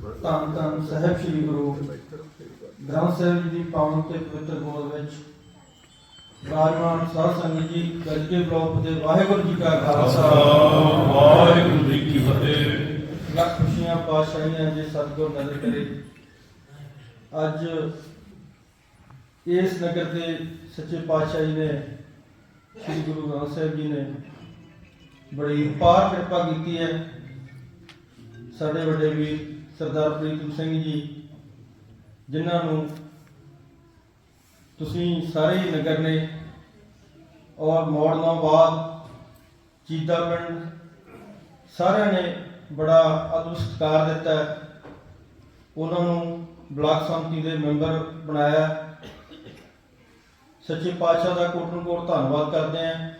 ਧੰਨ ਧੰਨ ਸਾਹਿਬ ਸ੍ਰੀ ਗੁਰੂ। ਗ੍ਰੰਥ ਸਾਹਿਬ ਜੀ ਦੀ ਪਾਵਨ ਤੇ ਪਵਿੱਤਰ ਗੋਦ ਵਿੱਚ ਰਾਜਮਾਨ ਸਾਧ ਸੰਗਤ ਜੀ ਗੱਜੇ ਬਲੋਕ ਦੇ ਵਾਹਿਗੁਰੂ ਜੀ ਕਾ ਖਾਲਸਾ। ਵਾਹਿਗੁਰੂ ਜੀ ਕੀ ਫਤਿਹ। ਲੱਖ ਖੁਸ਼ੀਆਂ ਪਾਸ਼ਾਹੀਆਂ ਜੇ ਸਤਿਗੁਰ ਨਜ਼ਰ ਕਰੇ। ਅੱਜ ਇਸ ਨਗਰ ਦੇ ਸੱਚੇ ਪਾਤਸ਼ਾਹ ਜੀ ਨੇ ਸ੍ਰੀ ਗੁਰੂ ਗ੍ਰੰਥ ਸਾਹਿਬ ਜੀ ਨੇ ਬੜੀ ਅਪਾਰ ਕਿਰਪਾ ਕੀਤੀ ਹੈ। ਸਾਡੇ ਵੱਡੇ ਵੀਰ ਸਰਦਾਰ ਪ੍ਰੀਤਮ ਸਿੰਘ ਜੀ, ਜਿਨ੍ਹਾਂ ਨੂੰ ਤੁਸੀਂ ਸਾਰੇ ਹੀ ਨਗਰ ਨੇ ਔਰ ਮੋੜਨਾ ਬਾਅਦ ਚੀਤਾ ਪਿੰਡ ਸਾਰਿਆਂ ਨੇ ਬੜਾ ਅਦਭੁਤ ਸਤਿਕਾਰ ਦਿੱਤਾ। ਉਹਨਾਂ ਨੂੰ ਬਲਾਕ ਸੰਮਤੀ ਦੇ ਮੈਂਬਰ ਬਣਾਇਆ। ਸੱਚੇ ਪਾਤਸ਼ਾਹ ਦਾ ਕੋਟਨ ਕੋਟ ਧੰਨਵਾਦ ਕਰਦੇ ਹਾਂ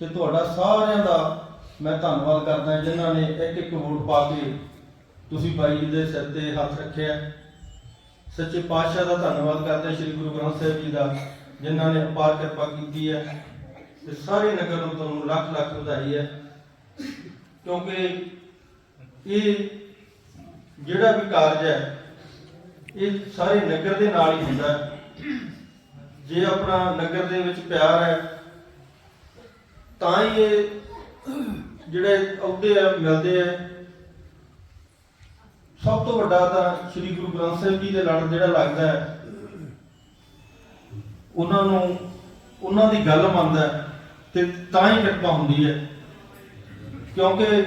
ਤੇ ਤੁਹਾਡਾ ਸਾਰਿਆਂ ਦਾ ਮੈਂ ਧੰਨਵਾਦ ਕਰਦਾ ਹਾਂ, ਜਿਨ੍ਹਾਂ ਨੇ ਇੱਕ ਇੱਕ ਵੋਟ ਪਾ ਕੇ ਤੁਸੀਂ ਬਾਈ ਜੀ ਦੇ ਸਿਰ ਤੇ ਹੱਥ ਰੱਖਿਆ। ਸੱਚੇ ਪਾਤਸ਼ਾਹ ਦਾ ਧੰਨਵਾਦ ਕਰਦੇ ਸ੍ਰੀ ਗੁਰੂ ਗ੍ਰੰਥ ਸਾਹਿਬ ਜੀ ਦਾ, ਜਿਨ੍ਹਾਂ ਨੇ ਅਪਾਰ ਕਿਰਪਾ ਕੀਤੀ ਹੈ ਤੇ ਸਾਰੇ ਨਗਰ ਨੂੰ ਤੁਹਾਨੂੰ ਲੱਖ ਲੱਖ ਵਧਾਈ ਹੈ। ਕਿਉਂਕਿ ਇਹ ਜਿਹੜਾ ਵੀ ਕਾਰਜ ਹੈ, ਇਹ ਸਾਰੇ ਨਗਰ ਦੇ ਨਾਲ ਹੀ ਹੁੰਦਾ ਹੈ। ਜੇ ਆਪਣਾ ਨਗਰ ਦੇ ਵਿੱਚ ਪਿਆਰ ਹੈ, ਤਾਂ ਹੀ ਇਹ ਜਿਹੜੇ ਅਹੁਦੇ ਆ, ਮਿਲਦੇ ਆ ਸਭ ਤੋਂ ਵੱਡਾ ਤਾਂ ਸ੍ਰੀ ਗੁਰੂ ਗ੍ਰੰਥ ਸਾਹਿਬ ਜੀ ਦੇ ਲੜ ਜਿਹੜਾ ਲੱਗਦਾ ਹੈ, ਉਹਨਾਂ ਨੂੰ, ਉਹਨਾਂ ਦੀ ਗੱਲ ਮੰਨਦਾ ਤੇ ਤਾਂ ਹੀ ਕਿਰਪਾ ਹੁੰਦੀ ਹੈ। ਕਿਉਂਕਿ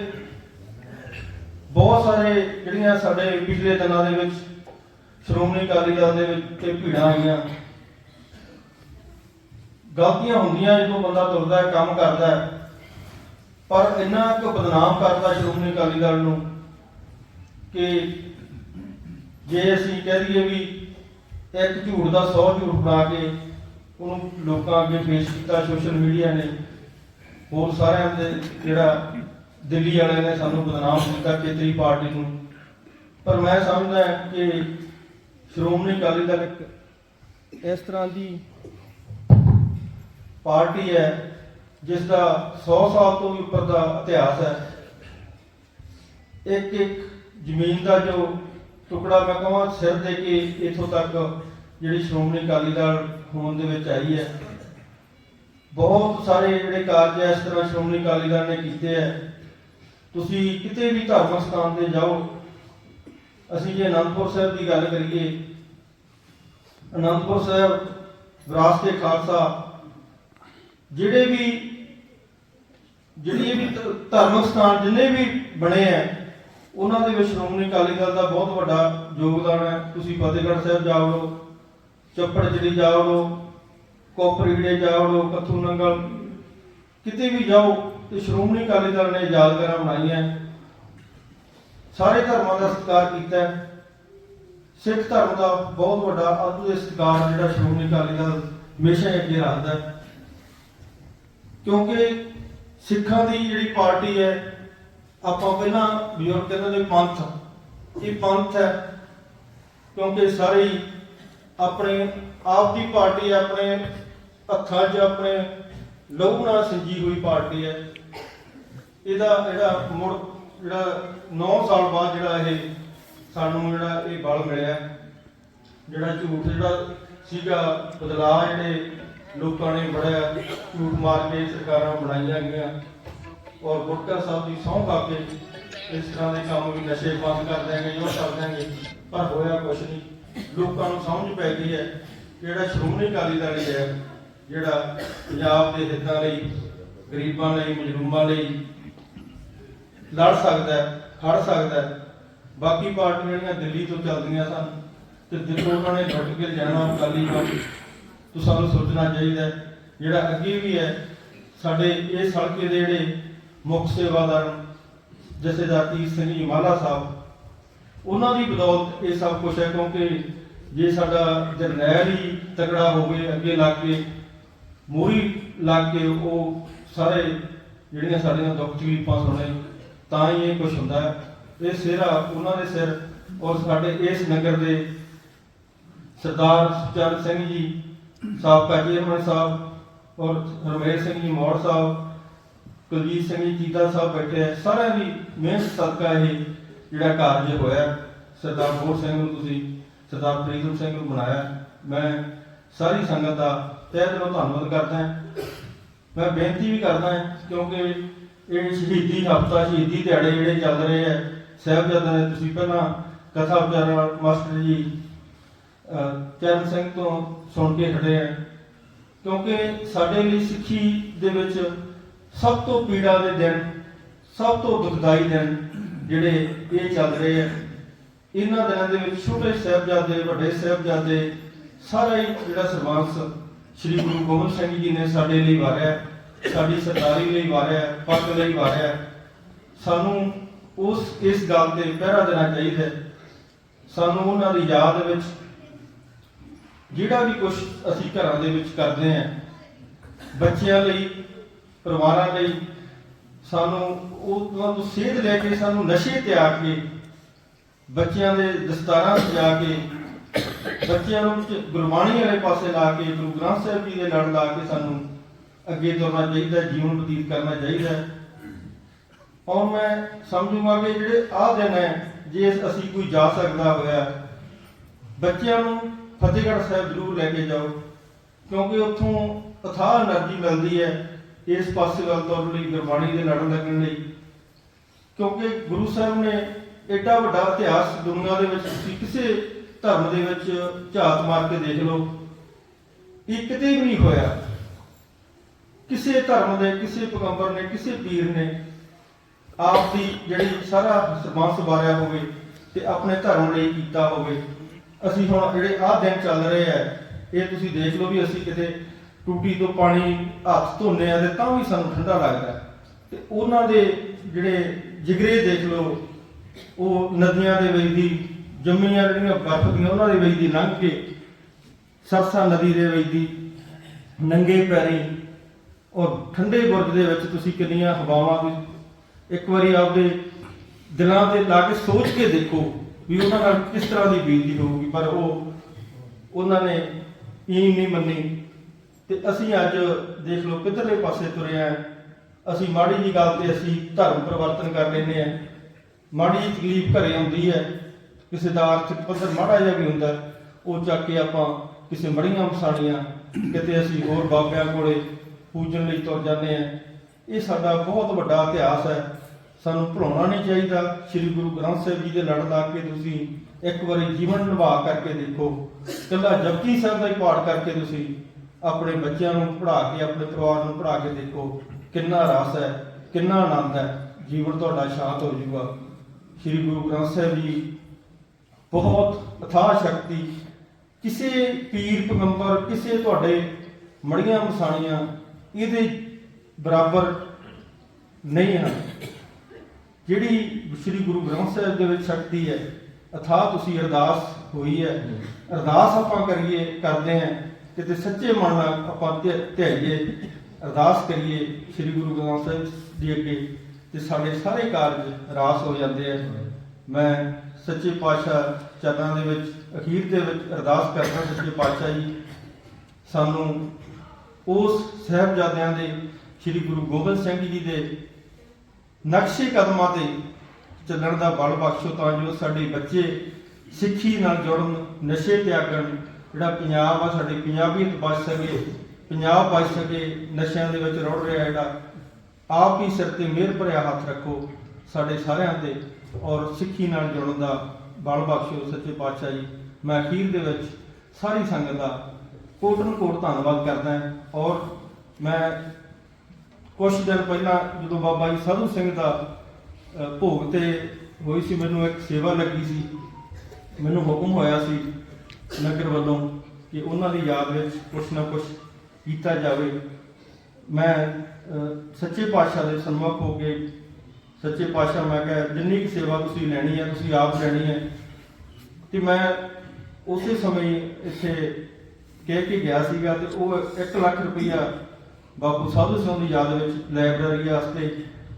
ਬਹੁਤ ਸਾਰੇ ਜਿਹੜੀਆਂ ਸਾਡੇ ਪਿਛਲੇ ਦਿਨਾਂ ਦੇ ਵਿੱਚ, ਸ਼੍ਰੋਮਣੀ ਅਕਾਲੀ ਦਲ ਦੇ ਵਿੱਚ ਤੇ ਭੀੜਾਂ ਆਈਆਂ। ਗਲਤੀਆਂ ਹੁੰਦੀਆਂ ਜਦੋਂ ਬੰਦਾ ਤੁਰਦਾ ਹੈ, ਕੰਮ ਕਰਦਾ ਹੈ, ਪਰ ਇੰਨਾ ਕੁ ਬਦਨਾਮ ਕਰਦਾ ਸ਼੍ਰੋਮਣੀ ਅਕਾਲੀ ਦਲ ਨੂੰ ਕਿ ਜੇ ਅਸੀਂ ਕਹਿ ਦਈਏ ਵੀ ਇੱਕ ਝੂਠ ਦਾ 100 ਝੂਠ ਬਣਾ ਕੇ ਉਹਨੂੰ ਲੋਕਾਂ ਅੱਗੇ ਪੇਸ਼ ਕੀਤਾ ਸੋਸ਼ਲ ਮੀਡੀਆ ਨੇ, ਹੋਰ ਸਾਰਿਆਂ ਦੇ ਜਿਹੜਾ ਦਿੱਲੀ ਵਾਲਿਆਂ ਨੇ ਸਾਨੂੰ ਬਦਨਾਮ ਕੀਤਾ, ਖੇਤਰੀ ਪਾਰਟੀ ਨੂੰ। ਪਰ ਮੈਂ ਸਮਝਦਾ ਕਿ ਸ਼੍ਰੋਮਣੀ ਅਕਾਲੀ ਦਲ ਇੱਕ ਇਸ ਤਰ੍ਹਾਂ ਦੀ ਪਾਰਟੀ ਹੈ, ਜਿਸ ਦਾ 100 ਸਾਲ ਤੋਂ ਵੀ ਉੱਪਰ ਦਾ ਇਤਿਹਾਸ ਹੈ। ਇੱਕ ਇੱਕ ਜ਼ਮੀਨ ਦਾ ਜੋ ਟੁਕੜਾ ਮੈਂ ਕਹਾਂ ਸਿਰ ਦੇ ਕੇ ਇਥੋਂ ਤੱਕ ਜਿਹੜੀ ਸ਼੍ਰੋਮਣੀ ਅਕਾਲੀ ਦਲ ਹੋਣ ਦੇ ਵਿੱਚ ਆਈ ਹੈ। ਬਹੁਤ ਸਾਰੇ ਜਿਹੜੇ ਕਾਰਜ ਇਸ ਤਰ੍ਹਾਂ ਸ਼੍ਰੋਮਣੀ ਅਕਾਲੀ ਦਲ ਨੇ ਕੀਤੇ ਹੈ। ਤੁਸੀਂ ਕਿਤੇ ਵੀ ਧਾਰਮਿਕ ਸਥਾਨ ਤੇ ਜਾਓ, ਅਸੀਂ ਜੇ ਅਨੰਦਪੁਰ ਸਾਹਿਬ ਦੀ ਗੱਲ ਕਰੀਏ, ਅਨੰਦਪੁਰ ਸਾਹਿਬ, ਵਿਰਾਸਤ ਖਾਲਸਾ, ਜਿਹੜੇ ਵੀ ਜਿਹੜੇ ਵੀ ਧ- ਧਾਰਮਿਕ ਸਥਾਨ ਜਿੰਨੇ ਵੀ ਬਣੇ ਆ ਉਹਨਾਂ ਦੇ ਵਿੱਚ ਸ਼੍ਰੋਮਣੀ ਅਕਾਲੀ ਦਲ ਦਾ ਬਹੁਤ ਵੱਡਾ ਯੋਗਦਾਨ ਹੈ। ਤੁਸੀਂ ਫਤਿਹਗੜ੍ਹ ਸਾਹਿਬ ਜਾਓ ਚੱਪੜ ਜਿਹੜੀ ਜਾਓ ਕੋਪਰੀੜੇ ਜਾਓ ਕੱਥੂ ਨੰਗਲ, ਕਿਤੇ ਵੀ ਜਾਓ ਤੇ ਸ਼੍ਰੋਮਣੀ ਅਕਾਲੀ ਦਲ ਨੇ ਯਾਦਗਾਰਾਂ ਬਣਾਈਆਂ ਸਾਰੇ ਧਰਮਾਂ ਦਾ ਸਤਿਕਾਰ ਕੀਤਾ ਸਿੱਖ ਧਰਮ ਦਾ ਬਹੁਤ ਵੱਡਾ ਅਦਭੁਤ ਸਤਿਕਾਰ ਜਿਹੜਾ ਸ਼੍ਰੋਮਣੀ ਅਕਾਲੀ ਦਲ ਹਮੇਸ਼ਾ ਹੀ ਅੱਗੇ ਰੱਖਦਾ ਕਿਉਂਕਿ ਸਿੱਖਾਂ ਦੀ ਜਿਹੜੀ ਪਾਰਟੀ ਹੈ ਆਪਾਂ ਪਹਿਲਾਂ ਬਜ਼ੁਰਗ ਕਹਿੰਦੇ ਨੇ ਪੰਥ। ਇਹ ਪੰਥ ਹੈ, ਕਿਉਂਕਿ ਸਾਰੇ ਆਪਣੇ ਆਪ ਦੀ ਪਾਰਟੀ ਆਪਣੇ ਹੱਥਾਂ 'ਚ ਆਪਣੇ ਲਹੂ ਨਾਲ ਸੰਜੀ ਹੋਈ ਪਾਰਟੀ ਹੈ। ਇਹਦਾ ਜਿਹੜਾ ਮੁੜ ਜਿਹੜਾ 9 ਸਾਲ ਬਾਅਦ ਜਿਹੜਾ ਇਹ ਸਾਨੂੰ ਜਿਹੜਾ ਇਹ ਬਲ ਮਿਲਿਆ। ਜਿਹੜਾ ਝੂਠ, ਜਿਹੜਾ ਸੀਗਾ ਬਦਲਾਅ ਜਿਹੜੇ ਲੋਕਾਂ ਨੇ ਬੜਿਆ ਝੂਠ ਮਾਰ ਕੇ ਸਰਕਾਰਾਂ ਬਣਾਈਆਂ ਗਈਆਂ। ਔਰ ਗੁਟਕਾ ਸਾਹਿਬ ਦੀ ਸਹੁੰ ਖਾ ਕੇ ਇਸ ਤਰ੍ਹਾਂ ਦੇ ਕੰਮ ਵੀ ਨਸ਼ੇ ਬੰਦ ਕਰ ਦਿਆਂਗੇ ਜੋ ਕਰ ਦਿਆਂਗੇ, ਪਰ ਹੋਇਆ ਕੁਛ ਨਹੀਂ। ਲੋਕਾਂ ਨੂੰ ਸਮਝ ਪੈ ਗਈ ਹੈ ਜਿਹੜਾ ਸ਼੍ਰੋਮਣੀ ਅਕਾਲੀ ਦਲ ਹੀ ਹੈ, ਜਿਹੜਾ ਪੰਜਾਬ ਦੇ ਹਿੱਤਾਂ ਲਈ, ਗਰੀਬਾਂ ਲਈ, ਮਜ਼ਲੂਮਾਂ ਲਈ ਲੜ ਸਕਦਾ ਹੈ, ਖੜ ਸਕਦਾ ਹੈ। ਬਾਕੀ ਪਾਰਟੀਆਂ ਜਿਹੜੀਆਂ ਦਿੱਲੀ ਤੋਂ ਚੱਲਦੀਆਂ ਸਨ ਤੇ ਦਿੱਲੀੋਂ ਉਹਨਾਂ ਨੇ ਲੁੱਟ ਕੇ ਜਾਣਾ ਅਕਾਲੀ ਦਲ ਤੋਂ ਸਾਨੂੰ ਸੋਚਣਾ ਚਾਹੀਦਾ ਜਿਹੜਾ ਅੱਗੇ ਵੀ ਹੈ, ਸਾਡੇ ਇਹ ਸੜਕੇ ਦੇ ਜਿਹੜੇ ਮੁੱਖ ਸੇਵਾਦਾਰ ਜਥੇਦਾਰ ਤੀਰ ਸਿੰਘ ਜੀ ਮਾਲਾ ਸਾਹਿਬ, ਉਹਨਾਂ ਦੀ ਬਦੌਲਤ ਇਹ ਸਭ ਕੁਝ ਹੈ ਕਿਉਂਕਿ ਜੇ ਸਾਡਾ ਜਰਨੈਲ ਹੀ ਤਕੜਾ ਹੋਵੇ, ਅੱਗੇ ਲੱਗ ਕੇ ਮੂਰੀ ਲੱਗ ਕੇ ਉਹ ਸਾਰੇ ਜਿਹੜੀਆਂ ਸਾਡੀਆਂ ਦੁੱਖ ਤਕਲੀਫਾਂ ਸੁਣੇ, ਤਾਂ ਹੀ ਇਹ ਕੁਝ ਹੁੰਦਾ ਹੈ। ਇਹ ਸਿਹਰਾ ਉਹਨਾਂ ਦੇ ਸਿਰ ਔਰ ਸਾਡੇ ਇਸ ਨਗਰ ਦੇ ਸਰਦਾਰ ਸੁਚਰਨ ਸਿੰਘ ਜੀ ਸਾਬਕਾ ਚੇਅਰਮੈਨ ਸਾਹਿਬ ਔਰ ਰਮੇਸ਼ ਸਿੰਘ ਜੀ ਮੌੜ ਸਾਹਿਬ ਕੁਲਜੀਤ ਸਿੰਘ ਜੀ ਚੀਤਾ ਸਾਹਿਬ ਬੈਠੇ ਆ। ਸਾਰਿਆਂ ਦੀ ਮਿਹਨਤ ਸਦਕਾ ਇਹ ਜਿਹੜਾ ਕਾਰਜ ਹੋਇਆ। ਸਰਦਾਰ ਮੋਹਰ ਸਿੰਘ ਨੂੰ ਤੁਸੀਂ, ਸਰਦਾਰ ਪ੍ਰੀਤਮ ਸਿੰਘ ਨੂੰ ਬਣਾਇਆ ਮੈਂ ਸਾਰੀ ਸੰਗਤ ਦਾ ਤਹਿ ਦਿਲੋਂ ਧੰਨਵਾਦ ਕਰਦਾ ਮੈਂ ਬੇਨਤੀ ਵੀ ਕਰਦਾ ਕਿਉਂਕਿ ਇਹ ਸ਼ਹੀਦੀ ਹਫਤਾ, ਸ਼ਹੀਦੀ ਦਿਹਾੜੇ ਜਿਹੜੇ ਚੱਲ ਰਹੇ ਆ, ਸਾਹਿਬਜ਼ਾਦਿਆਂ ਨੇ ਤੁਸੀਂ ਪਹਿਲਾਂ ਕਥਾ ਵਿਚਾਰਾ ਮਾਸਟਰ ਜੀ ਚਰਨ ਸਿੰਘ ਤੋਂ ਸੁਣ ਕੇ ਖੜੇ ਆ। ਕਿਉਂਕਿ ਸਾਡੇ ਲਈ ਸਿੱਖੀ ਦੇ ਵਿੱਚ ਸਭ ਤੋਂ ਪੀੜਾ ਦੇ ਦਿਨ, ਸਭ ਤੋਂ ਦੁਖਦਾਈ ਦਿਨ ਜਿਹੜੇ ਇਹ ਚੱਲ ਰਹੇ ਆ। ਇਹਨਾਂ ਦਿਨਾਂ ਦੇ ਵਿੱਚ ਛੋਟੇ ਸਾਹਿਬਜ਼ਾਦੇ, ਵੱਡੇ ਸਾਹਿਬਜ਼ਾਦੇ, ਸਾਰਾ ਹੀ ਜਿਹੜਾ ਸਰਬੰਸ ਸ੍ਰੀ ਗੁਰੂ ਗੋਬਿੰਦ ਸਿੰਘ ਜੀ ਨੇ ਸਾਡੇ ਲਈ ਵਾਰਿਆ, ਸਾਡੀ ਸਰਦਾਰੀ ਲਈ ਵਾਰਿਆ, ਪੱਗ ਲਈ ਵਾਰਿਆ। ਸਾਨੂੰ ਉਸ, ਇਸ ਗੱਲ ਤੇ ਪਹਿਰਾ ਦੇਣਾ ਚਾਹੀਦਾ ਸਾਨੂੰ ਉਹਨਾਂ ਦੀ ਯਾਦ ਵਿੱਚ ਜਿਹੜਾ ਵੀ ਕੁਝ ਅਸੀਂ ਘਰਾਂ ਦੇ ਵਿੱਚ ਕਰਦੇ ਆਂ ਬੱਚਿਆਂ ਲਈ ਪਰਿਵਾਰਾਂ ਲਈ ਸਾਨੂੰ ਉਹ ਤੁਹਾਨੂੰ ਸੇਧ ਲੈ ਕੇ, ਸਾਨੂੰ ਨਸ਼ੇ ਤੇ ਆ ਕੇ, ਬੱਚਿਆਂ ਦੇ ਦਸਤਾਰਾਂ ਸਜਾ ਕੇ, ਬੱਚਿਆਂ ਨੂੰ ਗੁਰਬਾਣੀ ਵਾਲੇ ਪਾਸੇ ਲਾ ਕੇ, ਗੁਰੂ ਗ੍ਰੰਥ ਸਾਹਿਬ ਜੀ ਦੇ ਲੜ ਲਾ ਕੇ ਸਾਨੂੰ ਅੱਗੇ ਤੁਰਨਾ ਚਾਹੀਦਾ, ਜੀਵਨ ਬਤੀਤ ਕਰਨਾ ਚਾਹੀਦਾ। ਔਰ ਮੈਂ ਸਮਝੂਗਾ ਕਿ ਜਿਹੜੇ ਆਹ ਦਿਨ ਹੈ, ਜੇ ਅਸੀਂ ਕੋਈ ਜਾ ਸਕਦਾ ਹੋਇਆ, ਬੱਚਿਆਂ ਨੂੰ ਫਤਿਹਗੜ੍ਹ ਸਾਹਿਬ ਜ਼ਰੂਰ ਲੈ ਕੇ ਜਾਓ, ਕਿਉਂਕਿ ਉੱਥੋਂ ਅਥਾਹ એનર્ਜੀ ਮਿਲਦੀ ਹੈ। ਇਸ ਪਾਸੇ ਵੱਲ ਤੁਰਨ ਲਈ ਗੁਰਬਾਣੀ ਦੇ ਲੜਨ ਲੱਗਣ ਲਈ। ਕਿਉਂਕਿ ਗੁਰੂ ਸਾਹਿਬ ਨੇ ਐਡਾ ਵੱਡਾ ਇਤਿਹਾਸ ਦੁਨੀਆ ਦੇ ਵਿੱਚ, ਤੁਸੀਂ ਕਿਸੇ ਧਰਮ ਦੇ ਵਿੱਚ ਝਾਤ ਮਾਰ ਕੇ ਦੇਖ ਲਓ, ਇਹ ਕਿਤੇ ਵੀ ਨਹੀਂ ਹੋਇਆ। ਕਿਸੇ ਧਰਮ ਦੇ, ਕਿਸੇ ਪੈਗੰਬਰ ਨੇ, ਕਿਸੇ ਪੀਰ ਨੇ ਆਪ ਦੀ ਜਿਹੜੀ ਸਾਰਾ ਸਰਬੰਸ ਵਾਰਿਆ ਹੋਵੇ ਤੇ ਆਪਣੇ ਧਰਮ ਲਈ ਕੀਤਾ ਹੋਵੇ। ਅਸੀਂ ਹੁਣ ਜਿਹੜੇ ਆਹ ਦਿਨ ਚੱਲ ਰਹੇ ਆ, ਇਹ ਤੁਸੀਂ ਦੇਖ ਲਓ ਵੀ ਅਸੀਂ ਕਿਤੇ ਟੂਟੀ ਤੋਂ ਪਾਣੀ ਹੱਥ ਧੋਨੇ ਆ ਤੇ ਤਾਂ ਵੀ ਸਾਨੂੰ ਠੰਡਾ ਲੱਗਦਾ ਹੈ। ਤੇ ਉਹਨਾਂ ਦੇ ਜਿਹੜੇ ਜਿਗਰੇ ਦੇਖ ਲਓ, ਉਹ ਨਦੀਆਂ ਦੇ ਵਿੱਚ ਦੀ ਜੰਮੀਆਂ ਜਿਹੜੀਆਂ ਬਰਫ਼ ਦੀਆਂ, ਉਹਨਾਂ ਦੇ ਵਿੱਚ ਦੀ ਲੰਘ ਕੇ ਸਰਸਾ ਨਦੀ ਦੇ ਵਿੱਚ ਦੀ ਨੰਗੇ ਪੈਰੀ ਔਰ ਠੰਡੇ ਬੁਰਜ ਦੇ ਵਿੱਚ ਤੁਸੀਂ ਕਿੰਨੀਆਂ ਹਵਾਵਾਂ ਵੀ ਇੱਕ ਵਾਰੀ ਆਪਦੇ ਦਿਲਾਂ ਤੇ ਲਾ ਕੇ ਸੋਚ ਕੇ ਦੇਖੋ ਵੀ ਉਹਨਾਂ ਨਾਲ ਕਿਸ ਤਰ੍ਹਾਂ ਦੀ ਬੀਤਦੀ ਹੋਊਗੀ, ਪਰ ਉਹ ਉਹਨਾਂ ਨੇ ਇਹ ਨਹੀਂ ਮੰਨੀ ਤੇ ਅਸੀਂ ਅੱਜ ਦੇਖ ਲਓ ਕਿੱਧਰਲੇ ਪਾਸੇ ਤੁਰੇ ਆ। ਅਸੀਂ ਮਾੜੀ ਜੀ ਗੱਲ ਤੇ ਅਸੀਂ ਧਰਮ ਪਰਿਵਰਤਨ ਕਰ ਲੈਂਦੇ ਆ। ਮਾੜੀ ਜਿਹੀ ਤਕਲੀਫ ਘਰੇ ਆਉਂਦੀ ਹੈ, ਕਿਸੇ ਦਾ ਆਰਥਿਕ ਪੱਧਰ ਮਾੜਾ ਜਿਹਾ ਵੀ ਹੁੰਦਾ, ਉਹ ਚੱਕ ਕੇ ਆਪਾਂ ਕਿਸੇ ਮੜੀਆਂ ਮਸਾਣੀਆਂ, ਕਿਤੇ ਅਸੀਂ ਹੋਰ ਬਾਬਿਆਂ ਕੋਲੇ ਪੂਜਣ ਲਈ ਤੁਰ ਜਾਂਦੇ ਆ। ਇਹ ਸਾਡਾ ਬਹੁਤ ਵੱਡਾ ਇਤਿਹਾਸ ਹੈ। ਸਾਨੂੰ ਭੁਲਾਉਣਾ ਨਹੀਂ ਚਾਹੀਦਾ। ਸ੍ਰੀ ਗੁਰੂ ਗ੍ਰੰਥ ਸਾਹਿਬ ਜੀ ਦੇ ਲੜ ਲਾ ਕੇ ਤੁਸੀਂ ਇੱਕ ਵਾਰੀ ਜੀਵਨ ਨਿਭਾ ਕਰਕੇ ਦੇਖੋ। ਕੱਲਾ ਜਪਜੀ ਸਾਹਿਬ ਦਾ ਹੀ ਪਾਠ ਕਰਕੇ ਤੁਸੀਂ ਆਪਣੇ ਬੱਚਿਆਂ ਨੂੰ ਪੜ੍ਹਾ ਕੇ, ਆਪਣੇ ਪਰਿਵਾਰ ਨੂੰ ਪੜ੍ਹਾ ਕੇ ਦੇਖੋ ਕਿੰਨਾ ਰਸ ਹੈ, ਕਿੰਨਾ ਆਨੰਦ ਹੈ, ਜੀਵਨ ਤੁਹਾਡਾ ਸ਼ਾਂਤ ਹੋ ਜਾਊਗਾ। ਸ੍ਰੀ ਗੁਰੂ ਗ੍ਰੰਥ ਸਾਹਿਬ ਜੀ ਬਹੁਤ ਅਥਾਹ ਸ਼ਕਤੀ ਕਿਸੇ ਪੀਰ ਪੈਗੰਬਰ, ਕਿਸੇ ਤੁਹਾਡੇ ਮੜੀਆਂ ਮਸਾਣੀਆਂ ਇਹਦੇ ਬਰਾਬਰ ਨਹੀਂ ਹਨ। ਜਿਹੜੀ ਸ੍ਰੀ ਗੁਰੂ ਗ੍ਰੰਥ ਸਾਹਿਬ ਦੇ ਵਿੱਚ ਸ਼ਕਤੀ ਹੈ, ਅਥਾਹ ਤੁਸੀਂ ਅਰਦਾਸ ਹੋਈ ਹੈ, ਅਰਦਾਸ ਆਪਾਂ ਕਰੀਏ, ਕਰਦੇ ਹਾਂ। ਕਿਤੇ ਸੱਚੇ ਮਨ ਨਾਲ ਆਪਾਂ ਧਿਆਈਏ, ਅਰਦਾਸ ਕਰੀਏ ਸ੍ਰੀ ਗੁਰੂ ਗ੍ਰੰਥ ਸਾਹਿਬ ਜੀ ਅੱਗੇ, ਤੇ ਸਾਡੇ ਸਾਰੇ ਕਾਰਜ ਰਾਸ ਹੋ ਜਾਂਦੇ ਆ। ਮੈਂ ਸੱਚੇ ਪਾਤਸ਼ਾਹ ਚਰਨਾਂ ਦੇ ਵਿੱਚ, ਅਖੀਰ ਦੇ ਵਿੱਚ ਅਰਦਾਸ ਕਰਦਾ ਸੱਚੇ ਪਾਤਸ਼ਾਹ ਜੀ। ਸਾਨੂੰ ਉਸ ਸਾਹਿਬਜ਼ਾਦਿਆਂ ਦੇ ਸ੍ਰੀ ਗੁਰੂ ਗੋਬਿੰਦ ਸਿੰਘ ਜੀ ਦੇ ਨਕਸ਼ੇ ਕਦਮਾਂ ਤੇ ਚੱਲਣ ਦਾ ਬਲ ਬਖਸ਼ੋ, ਤਾਂ ਜੋ ਸਾਡੇ ਬੱਚੇ ਸਿੱਖੀ ਨਾਲ ਜੁੜਨ, ਨਸ਼ੇ ਤਿਆਗਣ ਜਿਹੜਾ ਪੰਜਾਬ ਆ, ਸਾਡੀ ਪੰਜਾਬੀਅਤ ਬਚ ਸਕੇ, ਪੰਜਾਬ ਬਚ ਸਕੇ, ਨਸ਼ਿਆਂ ਦੇ ਵਿੱਚ ਰੁੜ ਰਿਹਾ ਜਿਹੜਾ, ਆਪ ਹੀ ਸਿਰ ਤੇ ਮਿਹਰ ਭਰਿਆ ਹੱਥ ਰੱਖੋ ਸਾਡੇ ਸਾਰਿਆਂ ਤੇ ਔਰ ਸਿੱਖੀ ਨਾਲ ਜੁੜਨ ਦਾ ਬਲ ਬਖਸ਼ੋ ਸੱਚੇ ਪਾਤਸ਼ਾਹ ਜੀ। ਮੈਂ ਅਖੀਰ ਦੇ ਵਿੱਚ ਸਾਰੀ ਸੰਗਤ ਦਾ ਕੋਟ ਨੂੰ ਕੋਟ ਧੰਨਵਾਦ ਕਰਦਾ ਔਰ ਮੈਂ ਕੁਝ ਦਿਨ ਪਹਿਲਾਂ ਜਦੋਂ ਬਾਬਾ ਜੀ ਸਾਧੂ ਸਿੰਘ ਦਾ ਭੋਗ ਤੇ ਹੋਈ ਸੀ, ਮੈਨੂੰ ਇੱਕ ਸੇਵਾ ਲੱਗੀ ਸੀ, ਮੈਨੂੰ ਹੁਕਮ ਹੋਇਆ ਸੀ ਨਗਰ ਵੱਲੋਂ ਕਿ ਉਹਨਾਂ ਦੀ ਯਾਦ ਵਿੱਚ ਕੁਛ ਨਾ ਕੁਛ ਕੀਤਾ ਜਾਵੇ। ਮੈਂ ਸੱਚੇ ਪਾਤਸ਼ਾਹ ਦੇ ਸਨਮੁਖ ਹੋ ਕੇ ਸੱਚੇ ਪਾਤਸ਼ਾਹ ਮੈਂ ਕਿਹਾ, ਜਿੰਨੀ ਕੁ ਸੇਵਾ ਤੁਸੀਂ ਲੈਣੀ ਹੈ, ਤੁਸੀਂ ਆਪ ਲੈਣੀ ਹੈ। ਤੇ ਮੈਂ ਉਸੇ ਸਮੇਂ ਇੱਥੇ ਕਹਿ ਕੇ ਗਿਆ ਸੀਗਾ ਤੇ ਉਹ 1 ਲੱਖ ਰੁਪਈਆ ਬਾਪੂ ਸਾਧੂ ਸਿੰਘ ਦੀ ਯਾਦ ਵਿੱਚ ਲਾਇਬ੍ਰੇਰੀ ਵਾਸਤੇ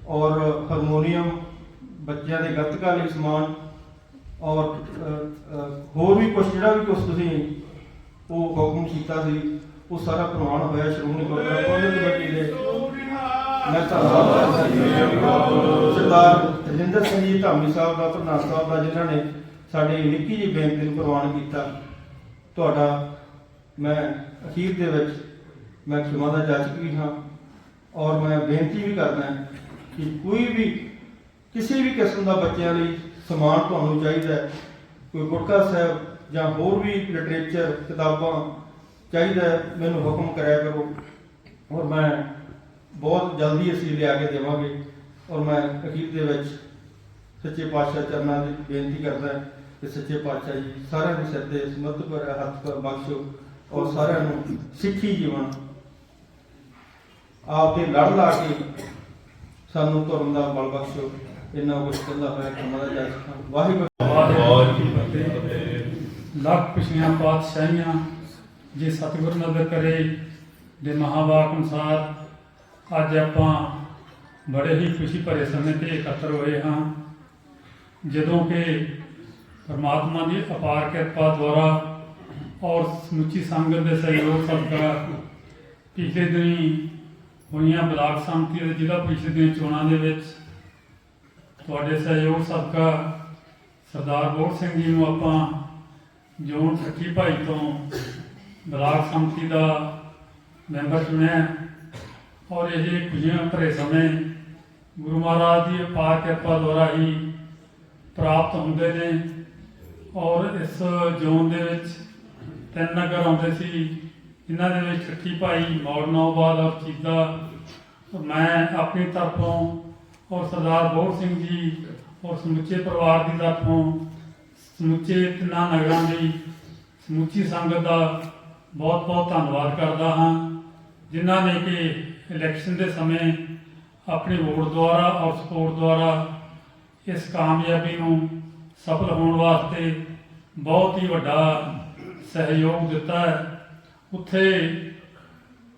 ਔਰ ਹਾਰਮੋਨੀਅਮ ਬੱਚਿਆਂ ਦੇ ਗੱਤਕਾ ਲਈ ਸਮਾਨ ਔਰ ਹੋਰ ਵੀ ਕੁਝ ਜਿਹੜਾ ਵੀ ਕੁਝ ਤੁਸੀਂ ਉਹ ਹੁਕਮ ਕੀਤਾ ਸੀ, ਉਹ ਸਾਰਾ ਪ੍ਰਵਾਨ ਹੋਇਆ, ਸ਼੍ਰੋਮਣੀ ਗੁਰਦੁਆਰਾ ਪ੍ਰਬੰਧਕ ਕਮੇਟੀ ਦੇ ਮੈਂ ਧੰਨਵਾਦ ਕਰਦਾ ਸਰਦਾਰ ਰਜਿੰਦਰ ਸਿੰਘ ਜੀ, ਧਾਮੀ ਸਾਹਿਬ ਦਾ ਪ੍ਰਧਾਨ ਸਾਹਿਬ ਦਾ, ਜਿਨ੍ਹਾਂ ਨੇ ਸਾਡੀ ਨਿੱਕੀ ਜੀ ਬੇਨਤੀ ਨੂੰ ਪ੍ਰਵਾਨ ਕੀਤਾ। ਤੁਹਾਡਾ ਮੈਂ ਅਖੀਰ ਦੇ ਵਿੱਚ ਮੈਂ ਖਿਮਾ ਦਾ ਜਾਚਕ ਵੀ ਹਾਂ ਔਰ ਮੈਂ ਬੇਨਤੀ ਵੀ ਕਰਦਾ ਕਿ ਕੋਈ ਵੀ, ਕਿਸੇ ਵੀ ਕਿਸਮ ਦਾ ਬੱਚਿਆਂ ਲਈ ਸਮਾਨ ਤੁਹਾਨੂੰ ਚਾਹੀਦਾ ਹੈ। ਕੋਈ ਗੁਟਕਾ ਸਾਹਿਬ ਜਾਂ ਹੋਰ ਵੀ ਲਿਟਰੇਚਰ ਕਿਤਾਬਾਂ ਚਾਹੀਦਾ ਮੈਨੂੰ ਹੁਕਮ ਕਰਿਆ ਕਰੋ। ਔਰ ਮੈਂ ਬਹੁਤ ਜਲਦੀ ਅਸੀਂ ਲਿਆ ਕੇ ਦੇਵਾਂਗੇ। ਔਰ ਮੈਂ ਅਖੀਰ ਦੇ ਵਿੱਚ ਸੱਚੇ ਪਾਤਸ਼ਾਹ ਚਰਨਾਂ ਦੀ ਬੇਨਤੀ ਕਰਦਾ ਕਿ ਸੱਚੇ ਪਾਤਸ਼ਾਹ ਜੀ ਸਾਰਿਆਂ ਦੀ ਸਿਰ ਤੇ ਸਮਰਥ ਪਰ ਹੱਥ ਪਰ ਬਖਸ਼ੋ ਔਰ ਸਾਰਿਆਂ ਨੂੰ ਸਿੱਖੀ ਜੀਵਨ। ਆਪ ਦੇ ਲੜ ਲਾ ਕੇ ਸਾਨੂੰ ਧਰਮ ਦਾ ਬਲ ਬਖਸ਼ੋ। ਇੰਨਾ ਕੁਝ ਕਹਿੰਦਾ ਹੋਇਆ ਕਿ ਜਾ ਸਕਾ ਵਾਹਿਗੁਰੂ ਵਾਹਿਗੁਰੂ। ਜੀ ਕੀ ਫਤਿਹ ਲੱਖ ਖੁਸ਼ੀਆਂ ਪਾਤਸ਼ਾਹੀਆਂ ਜੇ ਸਤਿਗੁਰ ਨਦਰ ਕਰੇ ਦੇ ਮਹਾਵਾਕ ਅਨੁਸਾਰ, ਅੱਜ ਆਪਾਂ ਬੜੇ ਹੀ ਖੁਸ਼ੀ ਭਰੇ ਸਮੇਂ ਤੇ ਇਕੱਤਰ ਹੋਏ ਹਾਂ। ਜਦੋਂ ਕਿ ਪਰਮਾਤਮਾ ਦੀ ਅਪਾਰ ਕਿਰਪਾ ਦੁਆਰਾ ਔਰ ਸਮੁੱਚੀ ਸੰਗਤ ਦੇ ਸਹਿਯੋਗ ਸਦਕਾ ਪਿਛਲੇ ਦਿਨੀ ਹੋਈਆਂ ਬਲਾਕ ਸੰਮਤੀ ਦੇ ਜ਼ਿਲ੍ਹਾ ਪ੍ਰੀਸ਼ਦ ਦੀਆਂ ਚੋਣਾਂ ਦੇ ਵਿੱਚ ਤੁਹਾਡੇ ਸਹਿਯੋਗ ਸਦਕਾ ਸਰਦਾਰ ਬੋੜ ਸਿੰਘ ਜੀ ਨੂੰ ਆਪਾਂ ਜੋਨ ਠੱਠੀ ਭਾਈ ਤੋਂ ਬਲਾਕ ਸੰਮਤੀ ਦਾ ਮੈਂਬਰ ਚੁਣਿਆ ਔਰ ਇਹ ਖੁਸ਼ੀਆਂ ਭਰੇ ਸਮੇਂ ਗੁਰੂ ਮਹਾਰਾਜ ਦੀ ਅਪਾਰ ਕਿਰਪਾ ਦੁਆਰਾ ਹੀ ਪ੍ਰਾਪਤ ਹੁੰਦੇ ਨੇ। ਔਰ ਇਸ ਜ਼ੋਨ ਦੇ ਵਿੱਚ ਤਿੰਨ ਨਗਰ ਆਉਂਦੇ ਸੀ। ਇਹਨਾਂ ਦੇ ਵਿੱਚ ਠੱਠੀ ਭਾਈ ਮੌੜਨਾਬਾਦ ਔਰ ਚੀਦਾ ਮੈਂ ਆਪਣੀ ਤਰਫੋਂ ਔਰ ਸਰਦਾਰ ਬੋੜ ਸਿੰਘ ਜੀ ਔਰ ਸਮੁੱਚੇ ਪਰਿਵਾਰ ਦੀ ਤਰਫੋਂ ਸਮੁੱਚੇ ਤਿੰਨਾਂ ਨਗਰਾਂ ਦੀ, ਸਮੁੱਚੀ ਸੰਗਤ ਦਾ ਬਹੁਤ ਬਹੁਤ ਧੰਨਵਾਦ ਕਰਦਾ ਹਾਂ, ਜਿਨ੍ਹਾਂ ਨੇ ਕਿ ਇਲੈਕਸ਼ਨ ਦੇ ਸਮੇਂ ਆਪਣੀ ਵੋਟ ਦੁਆਰਾ ਔਰ ਸਪੋਰਟ ਦੁਆਰਾ ਇਸ ਕਾਮਯਾਬੀ ਨੂੰ ਸਫਲ ਹੋਣ ਵਾਸਤੇ ਬਹੁਤ ਹੀ ਵੱਡਾ ਸਹਿਯੋਗ ਦਿੱਤਾ ਹੈ। ਉੱਥੇ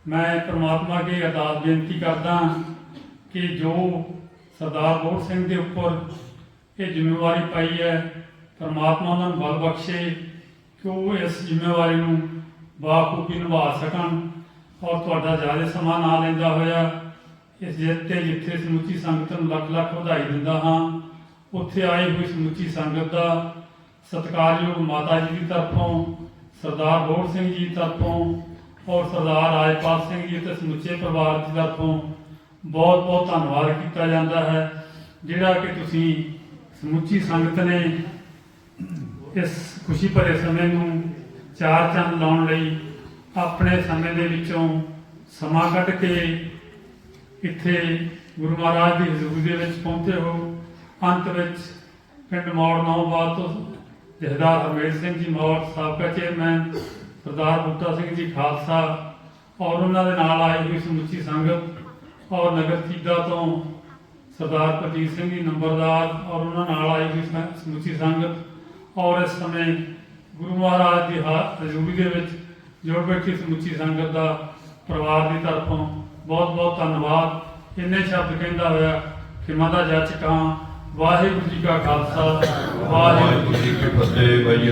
ਮੈਂ ਪ੍ਰਮਾਤਮਾ ਅੱਗੇ ਅਰਦਾਸ ਬੇਨਤੀ ਕਰਦਾ ਕਿ ਜੋ ਸਰਦਾਰ ਬੋੜ ਸਿੰਘ ਦੇ ਉੱਪਰ ਇਹ ਜ਼ਿੰਮੇਵਾਰੀ ਪਾਈ ਹੈ। ਪਰਮਾਤਮਾ ਉਹਨਾਂ ਨੂੰ ਬਲ ਬਖਸ਼ੇ ਕਿ ਉਹ ਇਸ ਜ਼ਿੰਮੇਵਾਰੀ ਨੂੰ ਬਾਖੂਬੀ ਨਿਭਾ ਸਕਣ ਔਰ ਤੁਹਾਡਾ ਜ਼ਿਆਦਾ ਸਮਾਂ ਨਾ ਲੈਂਦਾ ਹੋਇਆ ਇਸ ਜਿੱਤ ਜਿੱਥੇ ਸਮੁੱਚੀ ਸੰਗਤ ਨੂੰ ਲੱਖ ਲੱਖ ਵਧਾਈ ਦਿੰਦਾ ਹਾਂ। ਉੱਥੇ ਆਈ ਹੋਈ ਸਮੁੱਚੀ ਸੰਗਤ ਦਾ ਸਤਿਕਾਰਯੋਗ ਮਾਤਾ ਜੀ ਦੀ ਤਰਫੋਂ, ਸਰਦਾਰ ਬੋੜ ਸਿੰਘ ਜੀ ਦੀ ਤਰਫੋਂ ਔਰ ਸਰਦਾਰ ਰਾਜਪਾਲ ਸਿੰਘ ਜੀ ਤੇ ਸਮੁੱਚੇ ਪਰਿਵਾਰ ਦੀ ਤਰਫੋਂ ਬਹੁਤ ਬਹੁਤ ਧੰਨਵਾਦ ਕੀਤਾ ਜਾਂਦਾ ਹੈ, ਜਿਹੜਾ ਕਿ ਤੁਸੀਂ ਸਮੁੱਚੀ ਸੰਗਤ ਨੇ ਇਸ ਖੁਸ਼ੀ ਭਰੇ ਸਮੇਂ ਨੂੰ ਚਾਰ ਚੰਦ ਲਾਉਣ ਲਈ ਆਪਣੇ ਸਮੇਂ ਦੇ ਵਿੱਚੋਂ ਸਮਾਂ ਕੱਢ ਕੇ ਇੱਥੇ ਗੁਰੂ ਮਹਾਰਾਜ ਦੀ ਹਜ਼ੂਰੀ ਦੇ ਵਿੱਚ ਪਹੁੰਚੇ ਹੋ। ਅੰਤ ਵਿੱਚ ਪਿੰਡ ਮੌੜ ਨੌਬਾਦ ਤੋਂ ਜਹਦਾਰ ਹਰਮੇਸ਼ ਸਿੰਘ ਜੀ ਮੌੜ ਸਾਬਕਾ ਚੇਅਰਮੈਨ, ਸਰਦਾਰ ਬੁੱਟਾ ਸਿੰਘ ਜੀ ਖਾਲਸਾ ਔਰ ਉਹਨਾਂ ਦੇ ਨਾਲ ਆਈ ਹੋਈ ਸਮੁੱਚੀ ਸੰਗਤ। ਔਰ ਨਗਰ ਕੀਦਾ ਤੋਂ ਸਰਦਾਰ ਪ੍ਰਦੀਪ ਸਿੰਘ ਜੀ ਨੰਬਰਦਾਰ ਔਰ ਉਹਨਾਂ ਨਾਲ ਆਈ ਹੋਈ ਸਮੁੱਚੀ ਸੰਗਤ ਔਰ ਇਸ ਸਮੇਂ ਗੁਰੂ ਮਹਾਰਾਜ ਦੀ ਹਾ- ਹਜ਼ੂਰੀ ਦੇ ਵਿੱਚ ਜੁੜ ਬੈਠੀ ਸਮੁੱਚੀ ਸੰਗਤ ਦਾ ਪਰਿਵਾਰ ਦੀ ਤਰਫੋਂ ਬਹੁਤ ਬਹੁਤ ਧੰਨਵਾਦ। ਇੰਨੇ ਸ਼ਬਦ ਕਹਿੰਦਾ ਹੋਇਆ ਕਿ ਮਾਤਾ ਜੱਜ ਕਾਂ, ਵਾਹਿਗੁਰੂ ਜੀ ਕਾ ਖਾਲਸਾ, ਵਾਹਿਗੁਰੂ ਜੀ ਕੀ ਫਤਿਹ। ਵਾਹਿਗੁਰੂ